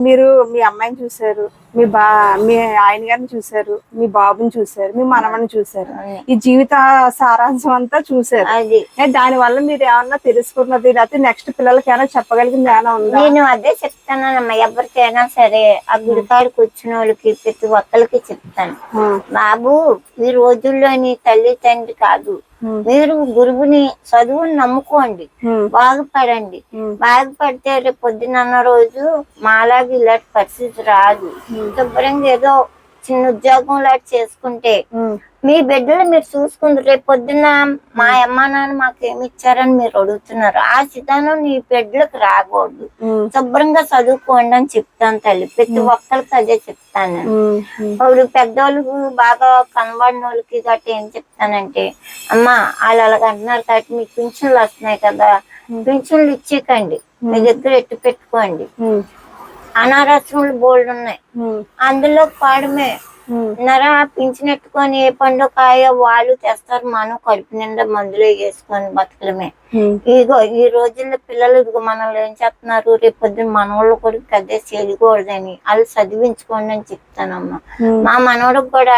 మీరు మీ అమ్మాయిని చూశారు మీ బా మీ ఆయన గారిని చూశారు మీ బాబుని చూశారు మీ మనవని చూశారు. ఈ జీవిత సారాంశం అంతా ఏ, దాని వల్ల మీరు ఏమన్నా తెలుసుకున్నది లేకపోతే నెక్స్ట్ పిల్లలకి ఏమైనా చెప్పగలిగింది ఏమైనా ఉందా? నేను అదే చెప్తానమ్మా ఎవరికైనా సరే ఆ గుడికాడికి వచ్చిన వాళ్ళకి ప్రతి ఒక్కరికి చెప్తాను. బాబు ఈ రోజుల్లోని తల్లి తండ్రి కాదు. మీరు గురువుని చదువుని నమ్ముకోండి. బాగుపడండి. బాగుపడితే రేపు పొద్దున్న రోజు మాలాగా ఇలాంటి పరిస్థితి రాదు. శుభ్రంగా ఏదో చిన్న ఉద్యోగం లాంటి చేసుకుంటే మీ బిడ్డలు మీరు చూసుకుంది రేపు పొద్దున్న మా అమ్మా నాన్న మాకు ఏమి ఇచ్చారని మీరు అడుగుతున్నారు. ఆ సిద్ధానం నీ బిడ్డలకు రాకూడదు. శుభ్రంగా చదువుకోండి అని చెప్తాను తల్లి. ప్రతి ఒక్కరికి అదే చెప్తాను ఇప్పుడు పెద్దోళ్ళకు బాగా కనబడిన వాళ్ళకి గట్రా ఏం చెప్తానంటే అమ్మా వాళ్ళు అలాగ అంటున్నారు కాబట్టి మీకు పింఛన్లు వస్తున్నాయి కదా. పింఛన్లు ఇచ్చేకండి. మీ దగ్గర ఎట్టు పెట్టుకోండి. ఉమ్, అనారోగ్యములు బోల్డ్ ఉన్నాయి. అందులో పాడమే. నర పింఛనెట్టుకొని ఏ పండు కాయ వాళ్ళు తెస్తారు. మనం కడుపు నిండా మందులు వేసుకొని బతకలమే ఉమ్, ఇదిగో ఈ రోజుల్లో పిల్లలు ఇదిగో మనల్ని ఏం చేస్తున్నారు? రేపు పొద్దున్న మనవాళ్ళు కూడా పెద్ద చేయకూడదని. వాళ్ళు చదివించుకోండి అని చెప్తానమ్మా. మా మనవడికి కూడా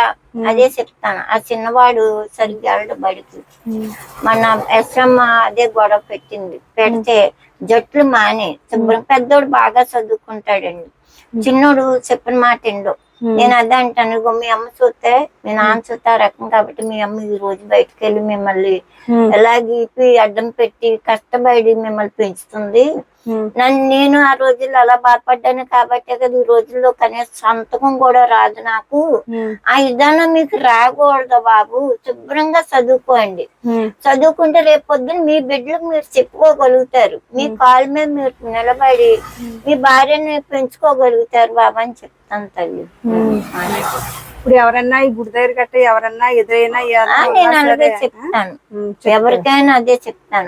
అదే చెప్తాను. ఆ చిన్నవాడు సరిగ్గా బడికి. మన ఎస్రమ్మ అదే గొడవ పెట్టింది. పెడితే జట్లు మాని. శుభ్రం పెద్దోడు బాగా చదువుకుంటాడండి. చిన్నోడు చెప్పిన మాట ఎండు నేను అదే అంటాను ఇగో మీ అమ్మ చూస్తే మీ నాన్న చూస్తే ఆ రకం కాబట్టి మీ అమ్మ ఈ రోజు బయటకు వెళ్ళి మిమ్మల్ని ఎలా గీపి అడ్డం పెట్టి కష్టపడి మిమ్మల్ని పెంచుతుంది. నన్ను నేను ఆ రోజుల్లో అలా బాధపడ్డాను కాబట్టి కదా ఈ రోజుల్లో కనీసం సంతకం కూడా రాదు నాకు. ఆ విధానం మీకు రాకూడదు బాబు. శుభ్రంగా చదువుకోండి. చదువుకుంటే రేపు పొద్దున్న మీ బిడ్డలకు మీరు చెప్పుకోగలుగుతారు. మీ కాళ్ళ మీద మీరు నిలబడి మీ భార్యని పెంచుకోగలుగుతారు బాబా అని చెప్తాను తల్లి. ఇప్పుడు ఎవరన్నా ఈ గుడి దగ్గర గట్ట ఎవరన్నా ఎదురైనా నేను అలాగే చెప్తాను. ఎవరికైనా అదే చెప్తాను.